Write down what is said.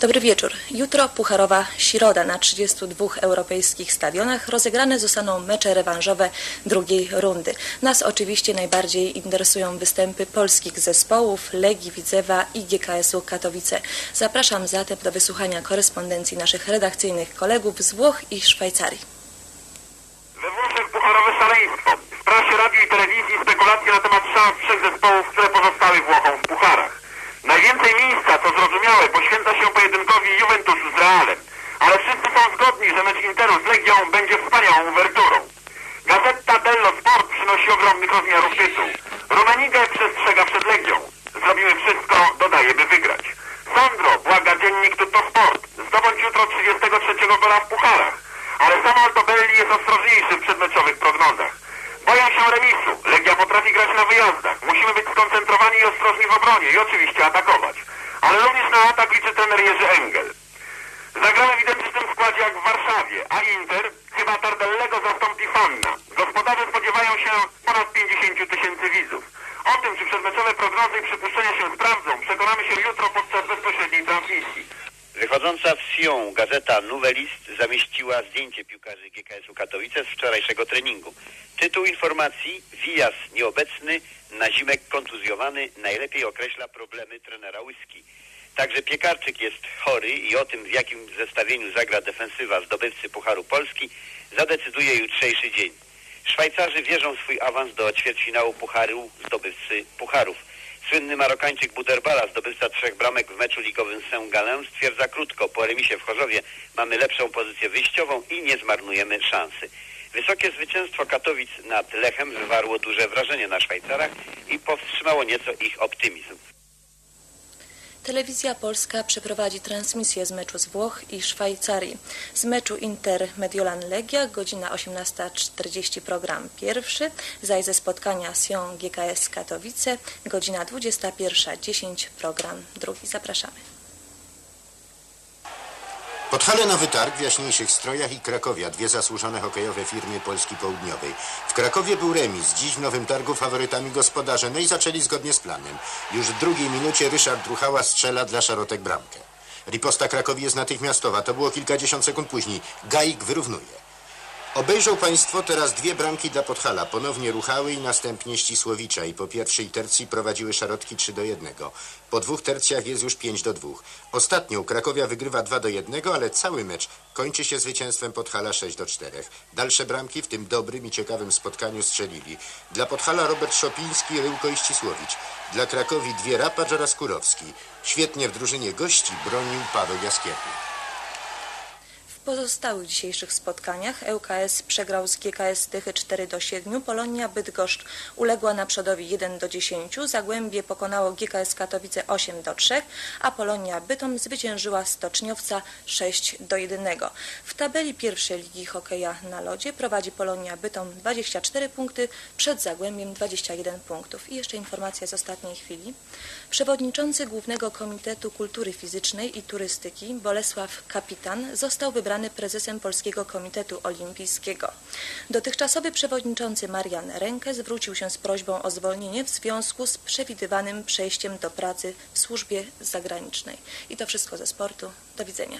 Dobry wieczór. Jutro Pucharowa Środa na 32 europejskich stadionach rozegrane zostaną mecze rewanżowe drugiej rundy. Nas oczywiście najbardziej interesują występy polskich zespołów Legii Widzewa i GKS-u Katowice. Zapraszam zatem do wysłuchania korespondencji naszych redakcyjnych kolegów z Włoch i Szwajcarii. Co zrozumiałe, poświęca się pojedynkowi Juventusu z Realem. Ale wszyscy są zgodni, że mecz Interu z Legią będzie wspaniałą uwerturą. Gazetta dello Sport przynosi ogromnych rozmiarów tytuł. Rumenigę przestrzega przed Legią. Zrobimy wszystko, dodaje, by wygrać. Sandro błaga dziennik Tutto Sport. Zdobądź jutro 33 gola w pucharach. Ale sam Altobelli jest ostrożniejszy w przedmeczowych prognozach. Boją się remisu. Legia potrafi grać na wyjazdach. Musimy być skoncentrowani i ostrożni w obronie i oczywiście atakować. Ale również na atak liczy trener Jerzy Engel. Zagramy w identycznym składzie jak w Warszawie, a Inter chyba Tardellego zastąpi Fanna. Gospodarze spodziewają się ponad 50 tysięcy widzów. O tym, czy przedmeczowe prognozy i przypuszczenia się sprawdzą, przekonamy się jutro podczas bezpośredniej transmisji. Wychodząca w Sion gazeta Nouvellist zamieściła zdjęcie piłkarzy GKS-u Katowice z wczorajszego treningu. Tytuł informacji Wijas nieobecny, Nazimek kontuzjowany najlepiej określa problemy trenera Łyski. Także Piekarczyk jest chory i o tym w jakim zestawieniu zagra defensywa zdobywcy Pucharu Polski zadecyduje jutrzejszy dzień. Szwajcarzy wierzą w swój awans do ćwierćfinału Pucharu zdobywcy Pucharów. Słynny Marokańczyk Buderbala, zdobywca trzech bramek w meczu ligowym z Saint-Gallen, stwierdza krótko, po remisie w Chorzowie mamy lepszą pozycję wyjściową i nie zmarnujemy szansy. Wysokie zwycięstwo Katowic nad Lechem wywarło duże wrażenie na Szwajcarach i powstrzymało nieco ich optymizm. Telewizja Polska przeprowadzi transmisję z meczu z Włoch i Szwajcarii. Z meczu Inter Mediolan Legia godzina 18.40 program pierwszy, zaś ze spotkania Sion GKS Katowice godzina 21.10 program drugi. Zapraszamy. Podhale Nowy Targ w jaśniejszych strojach i Krakowia, dwie zasłużone hokejowe firmy Polski Południowej. W Krakowie był remis, dziś w Nowym Targu faworytami gospodarze, no i zaczęli zgodnie z planem. Już w drugiej minucie Ryszard Ruchała strzela dla Szarotek bramkę. Riposta Krakowi jest natychmiastowa, to było kilkadziesiąt sekund później. Gaik wyrównuje. Obejrzą Państwo teraz dwie bramki dla Podhala, ponownie Ruchały i następnie Ścisłowicza i po pierwszej tercji prowadziły Szarotki 3 do 1. Po dwóch tercjach jest już 5 do 2. Ostatnią Krakowia wygrywa 2 do 1, ale cały mecz kończy się zwycięstwem Podhala 6 do 4. Dalsze bramki w tym dobrym i ciekawym spotkaniu strzelili. Dla Podhala Robert Szopiński, Ryłko i Ścisłowicz. Dla Krakowi dwie Rapacz oraz Kurowski. Świetnie w drużynie gości bronił Paweł Jaskierny. Pozostałych dzisiejszych spotkaniach ŁKS przegrał z GKS Tychy 4 do 7, Polonia Bydgoszcz uległa naprzodowi 1 do 10, Zagłębie pokonało GKS Katowice 8 do 3, a Polonia Bytom zwyciężyła Stoczniowca 6 do 1. W tabeli pierwszej ligi hokeja na lodzie prowadzi Polonia Bytom 24 punkty, przed Zagłębiem 21 punktów. I jeszcze informacja z ostatniej chwili. Przewodniczący Głównego Komitetu Kultury Fizycznej i Turystyki Bolesław Kapitan został wybrany prezesem Polskiego Komitetu Olimpijskiego. Dotychczasowy przewodniczący Marian Rękę zwrócił się z prośbą o zwolnienie w związku z przewidywanym przejściem do pracy w służbie zagranicznej. I to wszystko ze sportu. Do widzenia.